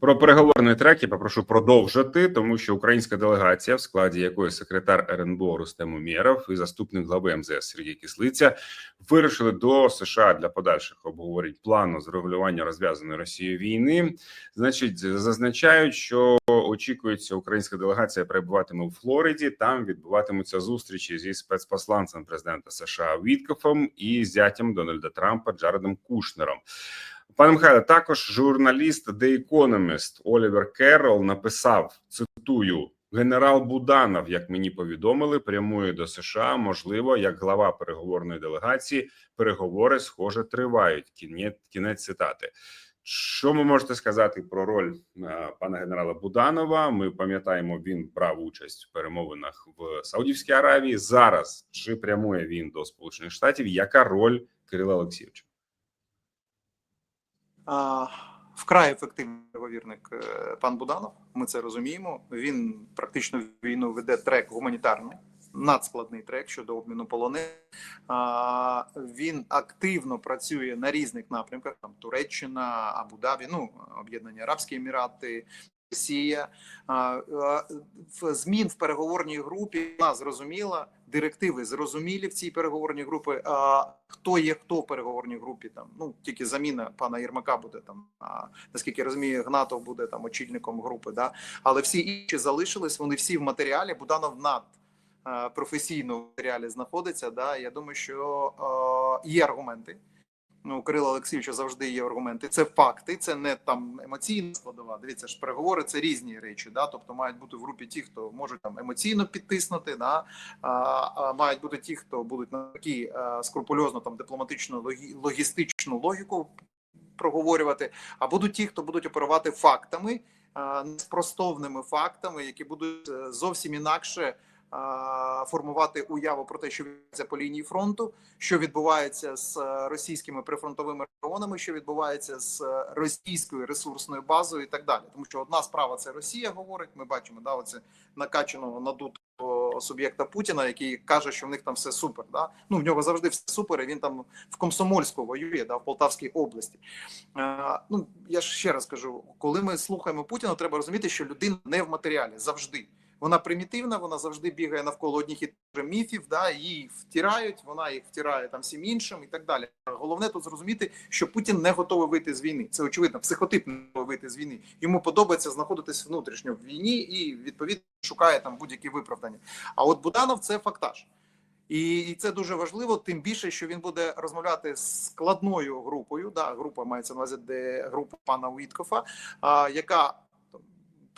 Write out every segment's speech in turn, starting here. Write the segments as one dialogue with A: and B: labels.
A: Про переговорний трек я попрошу продовжити, тому що українська делегація, в складі якої секретар РНБО Рустем Умєров і заступник глави МЗС Сергій Кислиця вирушили до США для подальших обговорень плану з регулювання розв'язаної Росією війни. Значить, зазначають, що очікується, українська делегація перебуватиме у Флориді. Там відбуватимуться зустрічі зі спецпосланцем президента США Віткофом і зятям Дональда Трампа Джаредом Кушнером. Пане Михайле, також журналіст The Economist Олівер Керрол написав: цитую. Генерал Буданов, як мені повідомили, прямує до США. Можливо, як глава переговорної делегації, переговори схоже тривають. Кінець кінець цитати. Що ви можете сказати про роль е, пана генерала Буданова? Ми пам'ятаємо, він брав участь в перемовинах в Саудівській Аравії. Зараз чи прямує він до Сполучених Штатів? Яка роль Кирила Олексійовича?
B: Вкрай ефективний переговірник е, пан Буданов. Ми це розуміємо. Він практично війну веде трек гуманітарний, надскладний трек щодо обміну полонених. Він активно працює на різних напрямках: там Туреччина, Абу-Дабі, ну Об'єднані Арабські Емірати. Росія змін в переговорній групі вона зрозуміла, директиви зрозумілі в цій переговорній групі. А хто є хто в переговорній групі? Там ну тільки заміна пана Єрмака буде там. А наскільки я розумію, Гнатов буде там очільником групи. Да, але всі інші залишились. Вони всі в матеріалі. Буданов над професійно в матеріалі знаходиться. Да, я думаю, що е, є аргументи. Ну, Кирила Олексійовича завжди є аргументи. Це факти, це не там емоційна складова. Дивіться ж, переговори це різні речі. Да? Тобто мають бути в групі ті, хто можуть там емоційно підтиснути. Да? А, а мають бути ті, хто будуть навпаки а, скрупульозно там дипломатичну логі, логістичну логіку проговорювати. А будуть ті, хто будуть оперувати фактами, а, неспростовними фактами, які будуть е, зовсім інакше формувати уяву про те, що відбувається по лінії фронту, що відбувається з російськими прифронтовими регіонами, що відбувається з російською ресурсною базою, і так далі. Тому що одна справа це Росія говорить. Ми бачимо, да, оце накачаного надутого суб'єкта Путіна, який каже, що в них там все супер. Да? Ну в нього завжди все супер. і Він там в Комсомольську воює, да, в Полтавській області. Е, ну я ж ще раз кажу, коли ми слухаємо Путіна, треба розуміти, що людина не в матеріалі завжди. Вона примітивна, вона завжди бігає навколо одних і міфів, да, її втирають, вона їх втирає там всім іншим і так далі. Головне тут зрозуміти, що Путін не готовий вийти з війни. Це очевидно, психотип не готовий вийти з війни. Йому подобається знаходитись внутрішньо в війні і відповідно шукає там будь-які виправдання. А от Буданов це фактаж. І це дуже важливо, тим більше, що він буде розмовляти з складною групою. Да, група мається на увазі, де група пана Уіткофа, а, яка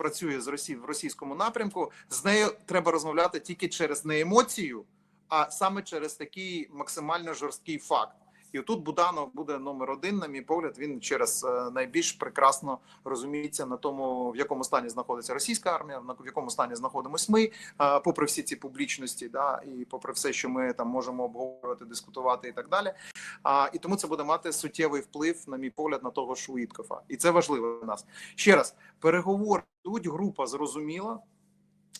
B: працює з Росії в російському напрямку, з нею треба розмовляти тільки через не емоцію, а саме через такий максимально жорсткий факт. І тут Буданов буде номер один, на мій погляд. Він через е, найбільш прекрасно розуміється на тому, в якому стані знаходиться російська армія, в якому стані знаходимось ми, е, попри всі ці публічності, да і попри все, що ми там можемо обговорювати, дискутувати і так далі. А і тому це буде мати суттєвий вплив, на мій погляд, на того ж Уіткофа. І це важливо для нас. Ще раз переговори тут група зрозуміла.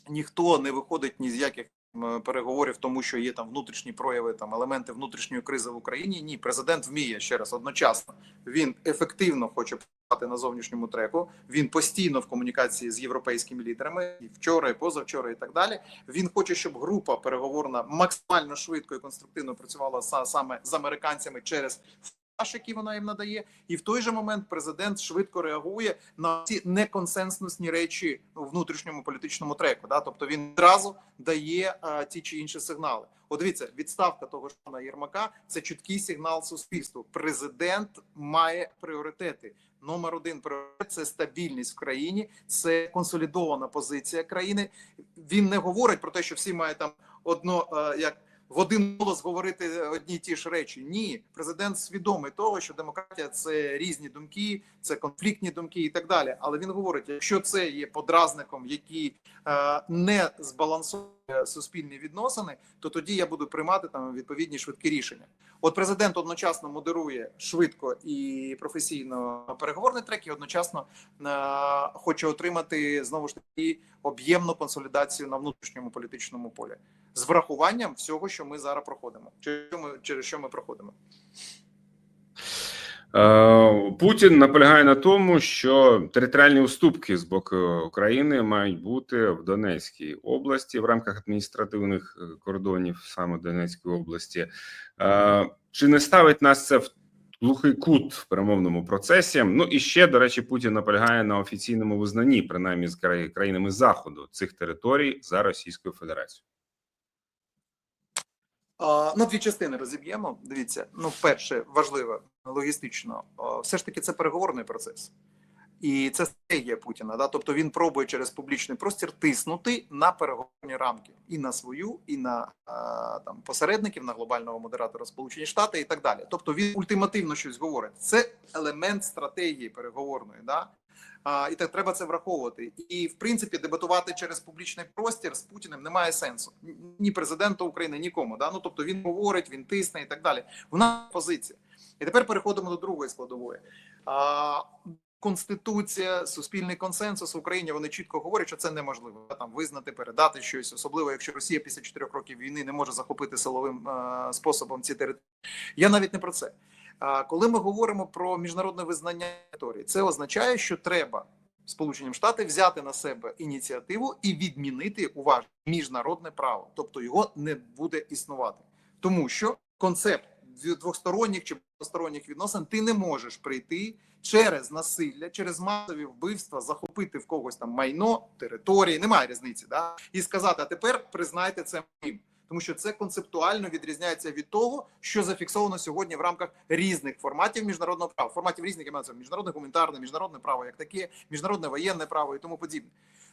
B: Ніхто не виходить ні з яких переговорів, тому що є там внутрішні прояви, там елементи внутрішньої кризи в Україні. Ні, президент вміє ще раз одночасно. Він ефективно хоче працювати на зовнішньому треку. Він постійно в комунікації з європейськими лідерами і вчора, і позавчора, і так далі. Він хоче, щоб група переговорна максимально швидко і конструктивно працювала саме з американцями через які вона їм надає, і в той же момент президент швидко реагує на ці неконсенсусні речі у внутрішньому політичному треку. Да? Тобто він одразу дає а, ті чи інші сигнали. От дивіться, відставка того ж пана Єрмака це чіткий сигнал суспільству. Президент має пріоритети. Номер один пріоритет – це стабільність в країні, це консолідована позиція країни. Він не говорить про те, що всі мають там одно як в один голос говорити одні ті ж речі. Ні, президент свідомий того, що демократія це різні думки, це конфліктні думки і так далі. Але він говорить: якщо це є подразником, який е, не збалансує суспільні відносини, то тоді я буду приймати там відповідні швидкі рішення. От президент одночасно модерує швидко і професійно переговорний трек, і одночасно е, хоче отримати знову ж таки об'ємну консолідацію на внутрішньому політичному полі з врахуванням всього, що ми зараз проходимо, через через що ми проходимо.
A: Е, Путін наполягає на тому, що територіальні уступки з боку України мають бути в Донецькій області в рамках адміністративних е, кордонів саме Донецької області. Е, Чи не ставить нас це в глухий кут в перемовному процесі? Ну і ще до речі, Путін наполягає на офіційному визнанні, принаймні з краї- країнами заходу цих територій за Російською Федерацією.
B: А, Ну, дві частини розіб'ємо. Дивіться, ну, перше, важливо логістично, все ж таки це переговорний процес. І це стратегія Путіна. Да? Тобто він пробує через публічний простір тиснути на переговорні рамки і на свою, і на там посередників, на глобального модератора Сполучені Штати і так далі. Тобто він ультимативно щось говорить. Це елемент стратегії переговорної. Да? А, і так треба це враховувати. І в принципі дебатувати через публічний простір з Путіним немає сенсу. Ні президенту України, нікому. Да? Ну тобто він говорить, він тисне і так далі. Вона позиція. І тепер переходимо до другої складової. А, Конституція, суспільний консенсус в Україні вони чітко говорять, що це неможливо там визнати, передати щось, особливо якщо Росія після чотирьох років війни не може захопити силовим е, способом ці території. Я навіть не про це. Коли ми говоримо про міжнародне визнання території, це означає, що треба Сполученим Штати взяти на себе ініціативу і відмінити уважно міжнародне право, тобто його не буде існувати, тому що концепт двосторонніх чи односторонніх відносин ти не можеш прийти через насилля, через масові вбивства, захопити в когось там майно, території, немає різниці, да і сказати, а тепер признайте це моїм. Тому що це концептуально відрізняється від того, що зафіксовано сьогодні в рамках різних форматів міжнародного права. Форматів різних на міжнародне гуманітарне, міжнародне право, як таке, міжнародне воєнне право і тому подібне.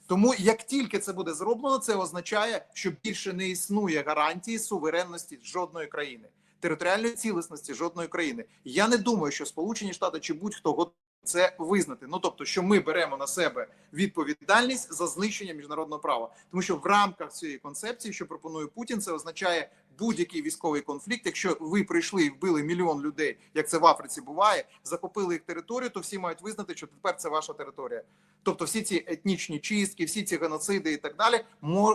B: Тому як тільки це буде зроблено, це означає, що більше не існує гарантії суверенності жодної країни, територіальної цілісності жодної країни. Я не думаю, що Сполучені Штати чи будь-хто це визнати. Ну тобто, що ми беремо на себе відповідальність за знищення міжнародного права, тому що в рамках цієї концепції, що пропонує Путін, це означає будь-який військовий конфлікт. Якщо ви прийшли і вбили мільйон людей, як це в Африці буває, захопили їх територію, то всі мають визнати, що тепер це ваша територія. Тобто, всі ці етнічні чистки, всі ці геноциди і так далі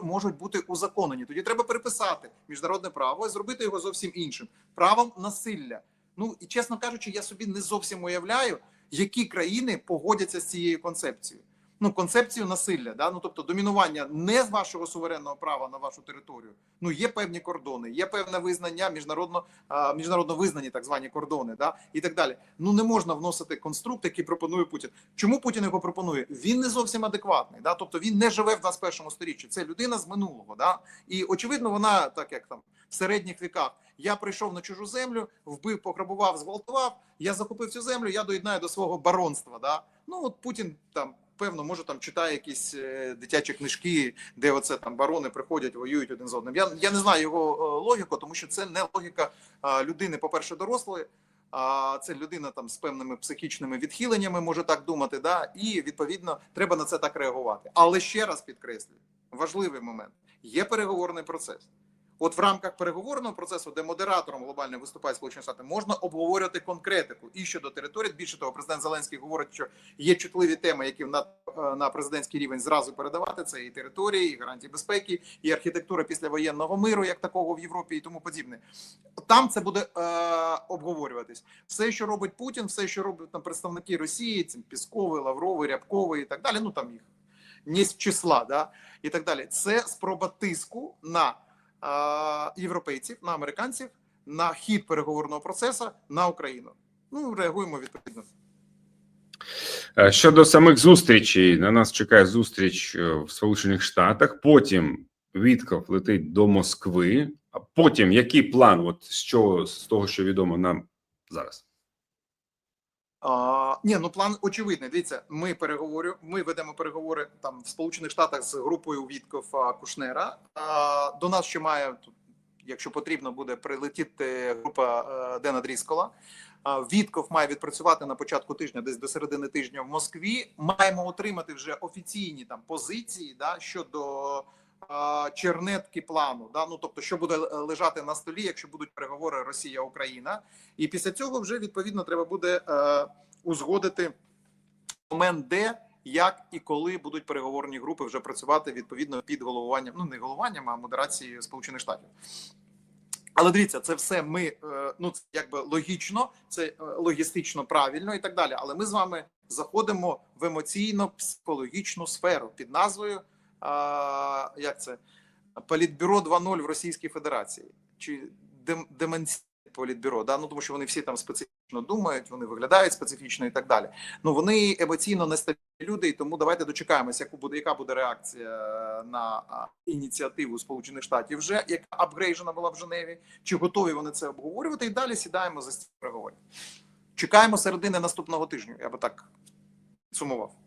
B: можуть бути узаконені. Тоді треба переписати міжнародне право і зробити його зовсім іншим правом насилля. Ну і чесно кажучи, я собі не зовсім уявляю, які країни погодяться з цією концепцією. Ну, концепцію насилля, да? ну тобто домінування не з вашого суверенного права на вашу територію. Ну є певні кордони, є певне визнання міжнародно а, міжнародно визнані так звані кордони, да і так далі. Ну не можна вносити конструкт, який пропонує Путін. Чому Путін його пропонує? Він не зовсім адекватний. Да? Тобто він не живе в 21 сторіччі. Це людина з минулого. Да? І очевидно, вона так як там в середніх віках. Я прийшов на чужу землю, вбив, пограбував, зґвалтував. Я захопив цю землю. Я доєднаю до свого баронства. Да? Ну от Путін там. Певно, може там читає якісь е, дитячі книжки, де оце там барони приходять, воюють один з одним. Я я не знаю його е, логіку, тому що це не логіка людини, по-перше, дорослої, а це людина там з певними психічними відхиленнями, може так думати. Да, і відповідно треба на це так реагувати. Але ще раз підкреслюю, важливий момент: є переговорний процес. От в рамках переговорного процесу, де модератором глобальним виступає Сполучені Штати, можна обговорювати конкретику і щодо території. Більше того, президент Зеленський говорить, що є чутливі теми, які на, е, на президентський рівень зразу передавати. Це і території, і гарантії безпеки, і архітектура післявоєнного миру, як такого в Європі, і тому подібне. Там це буде е, обговорюватись. Все, що робить Путін, все, що роблять там представники Росії, це Пісковий, Лавровий, Рябковий і так далі. Ну там їх не з числа, да і так далі. Це спроба тиску на європейців, на американців, на хід переговорного процесу на Україну. Ну реагуємо відповідно.
A: Е, Щодо самих зустрічей, на нас чекає зустріч е, в Сполучених Штатах. Потім Вітков летить до Москви. А потім який план? От чого з того, що відомо нам зараз?
B: Ні, ну план очевидний. Дивіться, ми переговорю. Ми ведемо переговори там в Сполучених Штатах з групою Віткофа Кушнера. А, до нас ще має тут, якщо потрібно, буде прилетіти група е, Дена Дріскола. Вітков має відпрацювати на початку тижня, десь до середини тижня в Москві. Маємо отримати вже офіційні там позиції да, щодо чернетки плану. Да, ну тобто, що буде е, лежати на столі, якщо будуть переговори Росія Україна. І після цього вже відповідно треба буде е, узгодити момент, де, як і коли будуть переговорні групи вже працювати відповідно під головуванням, ну не головуванням, а модерацією Сполучених Штатів. Але дивіться, це все ми е, ну це якби логічно, це логістично правильно і так далі. Але ми з вами заходимо в емоційно-психологічну сферу під назвою як це Політбюро 2.0 в Російській Федерації чи дем, деменційне політбюро, да? ну тому що вони всі там специфічно думають, вони виглядають специфічно і так далі. Ну вони емоційно нестабільні люди, і тому давайте дочекаємося, яку буде яка буде реакція на ініціативу Сполучених Штатів, вже яка апгрейжена була в Женеві. Чи готові вони це обговорювати? І далі сідаємо за переговорів. Чекаємо середини наступного тижня. Я би так сумував.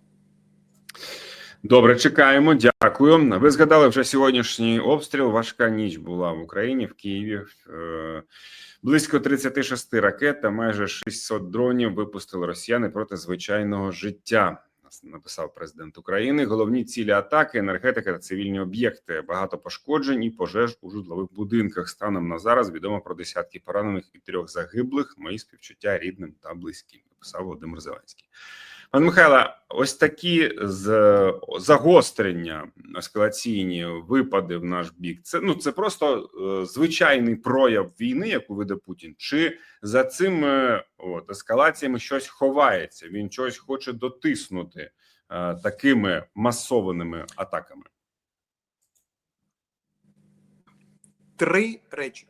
A: Добре, чекаємо. Дякую. Ви згадали вже сьогоднішній обстріл. Важка ніч була в Україні в Києві. Е, Близько 36 ракет та майже 600 дронів випустили росіяни проти звичайного життя. Написав президент України. Головні цілі атаки, енергетика та цивільні об'єкти. Багато пошкоджень і пожеж у житлових будинках. Станом на зараз відомо про десятки поранених і трьох загиблих. Мої співчуття рідним та близьким. Написав Володимир Зеленський. Пане Михайло, ось такі загострення ескалаційні випади в наш бік. Це ну це просто е, звичайний прояв війни, яку веде Путін. Чи за цими от ескалаціями щось ховається? Він щось хоче дотиснути е, такими масованими атаками.
B: Три речі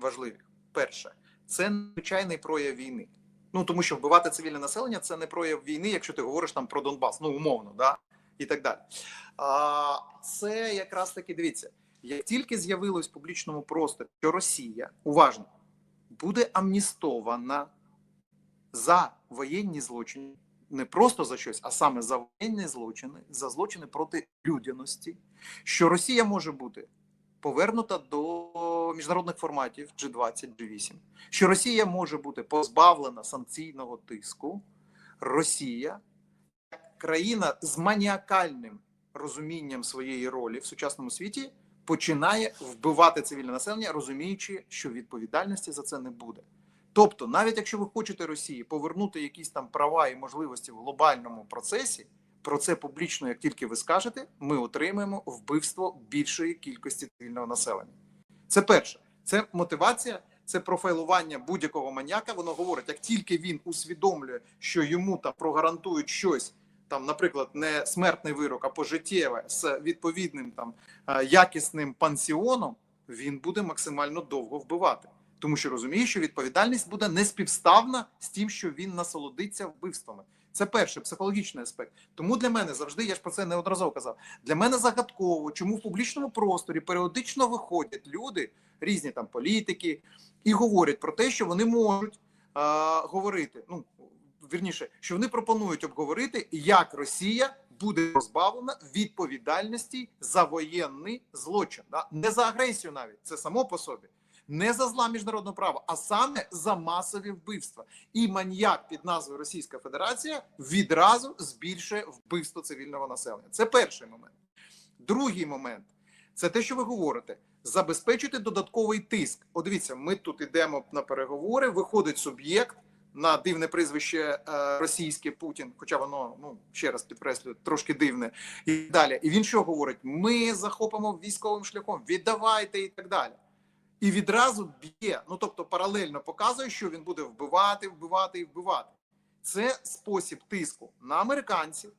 B: важливі. Перше, це звичайний прояв війни. Ну тому що вбивати цивільне населення це не прояв війни, якщо ти говориш там про Донбас, ну умовно, да і так далі. А це якраз таки дивіться, як тільки з'явилось в публічному просторі, що Росія уважно буде амністована за воєнні злочини, не просто за щось, а саме за воєнні злочини, за злочини проти людяності, що Росія може бути повернута до міжнародних форматів G20, G8, що Росія може бути позбавлена санкційного тиску. Росія країна з маніакальним розумінням своєї ролі в сучасному світі починає вбивати цивільне населення, розуміючи, що відповідальності за це не буде. Тобто, навіть якщо ви хочете Росії повернути якісь там права і можливості в глобальному процесі, про це публічно, як тільки ви скажете, ми отримаємо вбивство більшої кількості цивільного населення. Це перше, це мотивація, це профайлування будь-якого маніяка. Воно говорить, як тільки він усвідомлює, що йому там прогарантують щось, там, наприклад, не смертний вирок, а пожиттєве з відповідним там е, якісним пансіоном, він буде максимально довго вбивати. Тому що розуміє, що відповідальність буде неспівставна з тим, що він насолодиться вбивствами. Це перший психологічний аспект. Тому для мене завжди я ж про це неодноразово казав. Для мене загадково, чому в публічному просторі періодично виходять люди, різні там політики, і говорять про те, що вони можуть а, говорити. Ну вірніше, що вони пропонують обговорити, як Росія буде позбавлена відповідальності за воєнний злочин, да? не за агресію, навіть це само по собі не за зла міжнародного права, а саме за масові вбивства. І маньяк під назвою Російська Федерація відразу збільшує вбивство цивільного населення. Це перший момент. Другий момент це те, що ви говорите: забезпечити додатковий тиск. О, дивіться, ми тут йдемо на переговори. Виходить суб'єкт на дивне прізвище е, російське Путін, хоча воно ну ще раз підкреслюю, трошки дивне і далі. І він що говорить? Ми захопимо військовим шляхом, віддавайте і так далі і відразу б'є. Ну тобто, паралельно показує, що він буде вбивати, вбивати і вбивати. Це спосіб тиску на американців,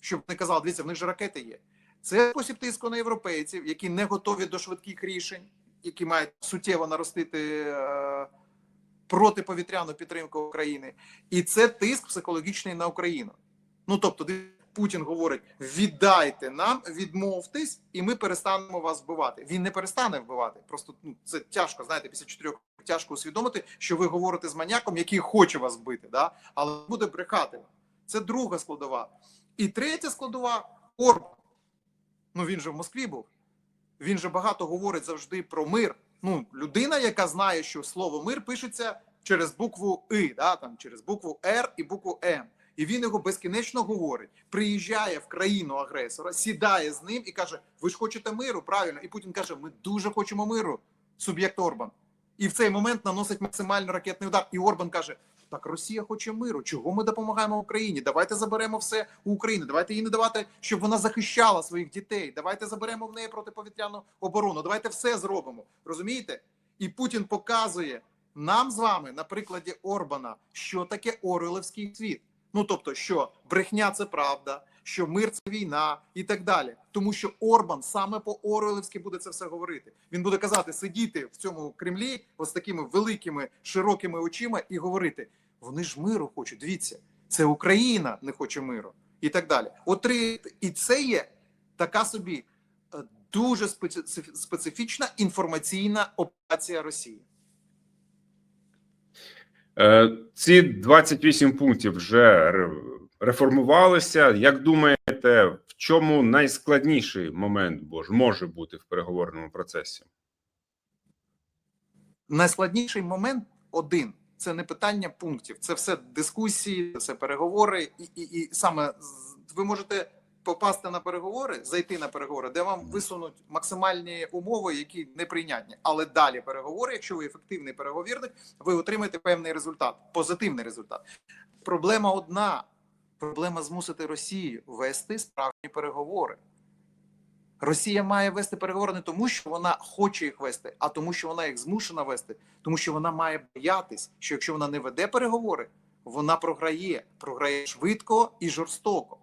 B: щоб не казали, дивіться, в них же ракети є. Це спосіб тиску на європейців, які не готові до швидких рішень, які мають суттєво наростити е, протиповітряну підтримку України, і це тиск психологічний на Україну. Ну тобто, Путін говорить: віддайте нам, відмовтесь, і ми перестанемо вас вбивати. Він не перестане вбивати. Просто ну це тяжко. Знаєте, після чотирьох тяжко усвідомити, що ви говорите з маньяком, який хоче вас вбити, да але буде брехати. Це друга складова. І третя складова Орбан. Ну він же в Москві був. Він же багато говорить завжди про мир. Ну, людина, яка знає, що слово мир пишеться через букву И, да, там через букву Р і букву М і він його безкінечно говорить. Приїжджає в країну агресора, сідає з ним і каже: Ви ж хочете миру? Правильно, і Путін каже: Ми дуже хочемо миру. Суб'єкт Орбан. І в цей момент наносить максимально ракетний удар. І Орбан каже: Так, Росія хоче миру. Чого ми допомагаємо Україні? Давайте заберемо все у України. Давайте їй не давати, щоб вона захищала своїх дітей. Давайте заберемо в неї протиповітряну оборону. Давайте все зробимо. Розумієте? І Путін показує нам з вами на прикладі Орбана, що таке Орелевський світ. Ну тобто, що брехня це правда, що мир це війна і так далі. Тому що Орбан саме по Орелевськи буде це все говорити. Він буде казати, сидіти в цьому Кремлі ось такими великими широкими очима і говорити: вони ж миру хочуть. Дивіться, це Україна не хоче миру, і так далі. От і це є така собі е, дуже специфічна інформаційна операція Росії.
A: Е, Ці 28 пунктів вже реформувалися. Як думаєте, в чому найскладніший момент бо- ж може бути в переговорному процесі?
B: Найскладніший момент один це не питання пунктів, це все дискусії, це переговори, і, і, і саме ви можете попасти на переговори, зайти на переговори, де вам висунуть максимальні умови, які неприйнятні. Але далі переговори, якщо ви ефективний переговірник, ви отримаєте певний результат, позитивний результат. Проблема одна: проблема змусити Росію вести справжні переговори. Росія має вести переговори не тому, що вона хоче їх вести, а тому, що вона їх змушена вести, тому що вона має боятись, що якщо вона не веде переговори, вона програє, програє швидко і жорстоко.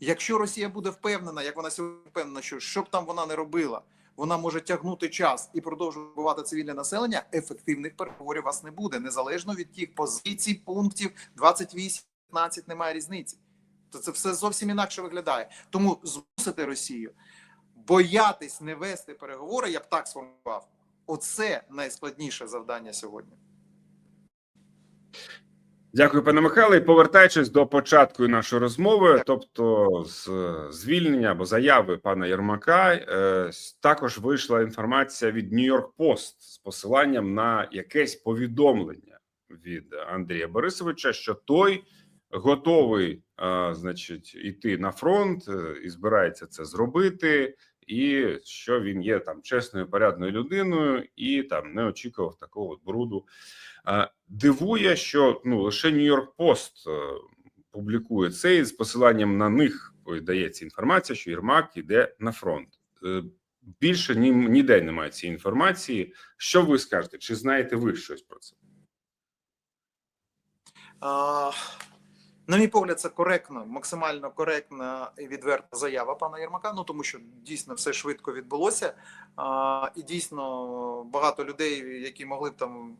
B: Якщо Росія буде впевнена, як вона сьогодні впевнена, що що б там вона не робила, вона може тягнути час і продовжувати вбивати цивільне населення, ефективних переговорів у вас не буде, незалежно від тих позицій, пунктів 28, 15, немає різниці. То це все зовсім інакше виглядає. Тому змусити Росію боятись не вести переговори, я б так сформував. Оце найскладніше завдання сьогодні.
A: Дякую, пане Михайло. І повертаючись до початку нашої розмови, тобто з звільнення або заяви пана Єрмака, е, також вийшла інформація від Нью-Йорк Пост з посиланням на якесь повідомлення від Андрія Борисовича, що той готовий, е, значить, іти на фронт е, і збирається це зробити. І що він є там чесною, порядною людиною, і там не очікував такого бруду Е, Дивує, що ну лише Нью-Йорк Пост е, публікує це і з посиланням на них дається інформація, що Єрмак йде на фронт. Е, Більше ні, ніде немає цієї інформації. Що ви скажете? Чи знаєте ви щось про це?
B: А, на мій погляд, це коректно, максимально коректна і відверта заява пана Єрмака. Ну тому що дійсно все швидко відбулося, а, і дійсно багато людей, які могли б там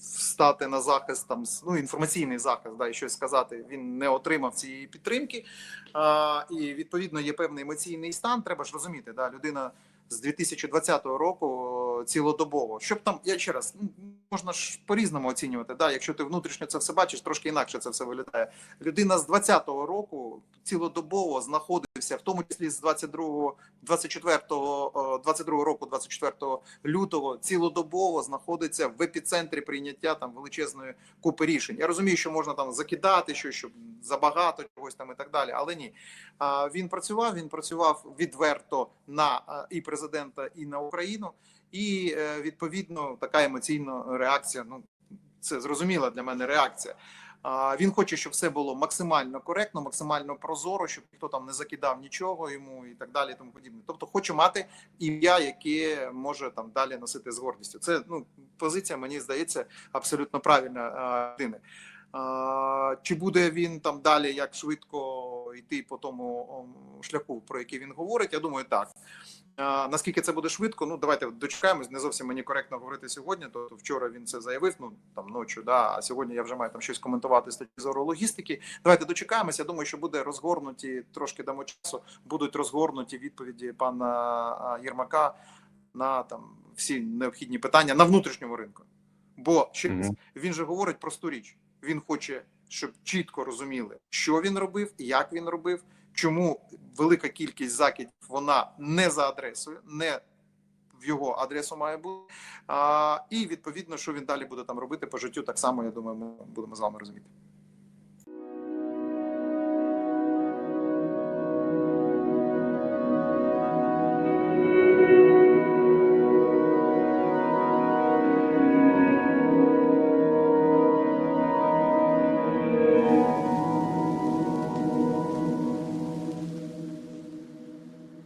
B: стати на захист, там ну інформаційний захист, да, і щось сказати, він не отримав цієї підтримки. А, і відповідно є певний емоційний стан. Треба ж розуміти, да, людина з 2020 року цілодобово. Щоб там, я ще раз, ну, можна ж по-різному оцінювати. Да, якщо ти внутрішньо це все бачиш, трошки інакше це все виглядає. Людина з 20-го року цілодобово знаходився, в тому числі з 22-го, 24-го, е, 22-го року, 24 лютого, цілодобово знаходиться в епіцентрі прийняття там величезної купи рішень. Я розумію, що можна там закидати щось, щоб забагато чогось там і так далі, але ні. Він працював, він працював відверто на і президента, і на Україну, і е, відповідно така емоційна реакція. Ну це зрозуміла для мене реакція. Він хоче, щоб все було максимально коректно, максимально прозоро, щоб ніхто там не закидав нічого йому і так далі. Тому подібне. Тобто, хоче мати ім'я, яке може там далі носити з гордістю. Це ну позиція, мені здається, абсолютно правильна людини. Чи буде він там далі як швидко йти по тому шляху, про який він говорить? Я думаю, так. Наскільки це буде швидко? Ну давайте дочекаємось. Не зовсім мені коректно говорити сьогодні. То вчора він це заявив. Ну там ночі, да. А сьогодні я вже маю там щось коментувати з точки зору логістики. Давайте дочекаємось. Я думаю, що буде розгорнуті трошки дамо часу. Будуть розгорнуті відповіді пана Єрмака на там всі необхідні питання на внутрішньому ринку. Бо ще
A: Мгм.
B: він же говорить просту річ. Він хоче, щоб чітко розуміли, що він робив, як він робив, чому велика кількість закидів вона не за адресою, не в його адресу має бути. А, і відповідно, що він далі буде там робити по життю, так само я думаю, ми будемо з вами розуміти.